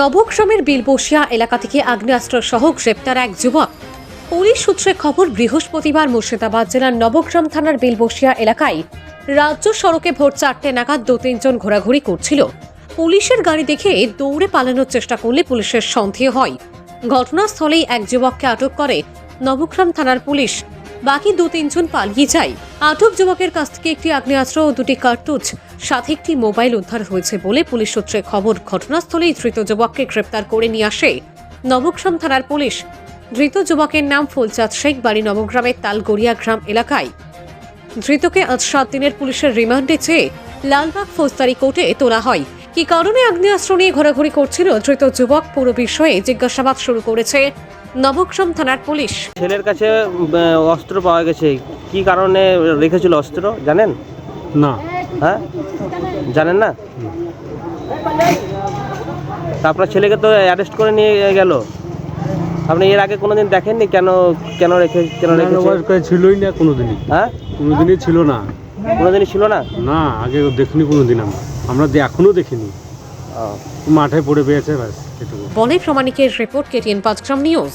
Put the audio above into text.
নবগ্রামের বিলবসিয়া এলাকা থেকে আগ্নেয়াস্ত্র সহ গ্রেপ্তার এক যুবক। পুলিশ সূত্রে খবর, বৃহস্পতিবার মুর্শিদাবাদ জেলার নবগ্রাম থানার বিলবসিয়া এলাকায় রাজ্য সড়কে ভোর চারটে নাগাদ দু তিনজন ঘোরাঘুরি করছিল। পুলিশের গাড়ি দেখে দৌড়ে পালানোর চেষ্টা করলে পুলিশের সন্দেহ হয়। ঘটনাস্থলেই এক যুবককে আটক করে নবগ্রাম থানার পুলিশ। বাকি দু তিনজন পালিয়ে যায়। আটক যুবকের কাছ থেকে একটি আগ্নেয়াস্ত্র ও দুটি কার্তুজ, সাথে একটি মোবাইল উদ্ধার হয়েছে বলে পুলিশ সূত্রে খবর। ঘটনাস্থলেই ধৃত যুবককে গ্রেপ্তার করে নিয়ে আসে নবগ্রাম থানার পুলিশ। ধৃত যুবকের নাম ফুলচাঁদ শেখ, বাড়ি নবগ্রামের তালগড়িয়া গ্রাম এলাকায়। ধৃতকে আজ সাত দিনের পুলিশের রিমান্ডে চেয়ে লালবাগ ফৌজদারি কোর্টে তোলা হয়। কি কারণে আগ্নেয়াস্ত্র নিয়ে ঘোরাঘুরি করছিল ধৃত যুবক? পুরো বিষয়ে জিজ্ঞাসাবাদ শুরু করেছে নবগ্রাম থানার পুলিশ। ছেলের কাছে অস্ত্র পাওয়া গেছে। কি কারণে রেখেছিল অস্ত্র জানেন? না। হ্যাঁ? জানেন না? তা আপনার ছেলেকে তো অ্যারেস্ট করে নিয়ে গেল। আপনি এর আগে কোনোদিন দেখেননি কেন কেন রেখে কেন রেখেছে? ওর কাছে ছিলই না কোনোদিনই। হ্যাঁ? কোনোদিনই ছিল না। কোনোদিনই ছিল না? না আগে দেখিনি কোনোদিন আমরা। আমরা দে- এখনও দেখিনি। মাঠে পড়ে পেয়েছে ব্যাস এটুকু। বলে প্রমাণিকের রিপোর্ট কেটিএন পাঁচগ্রাম নিউজ।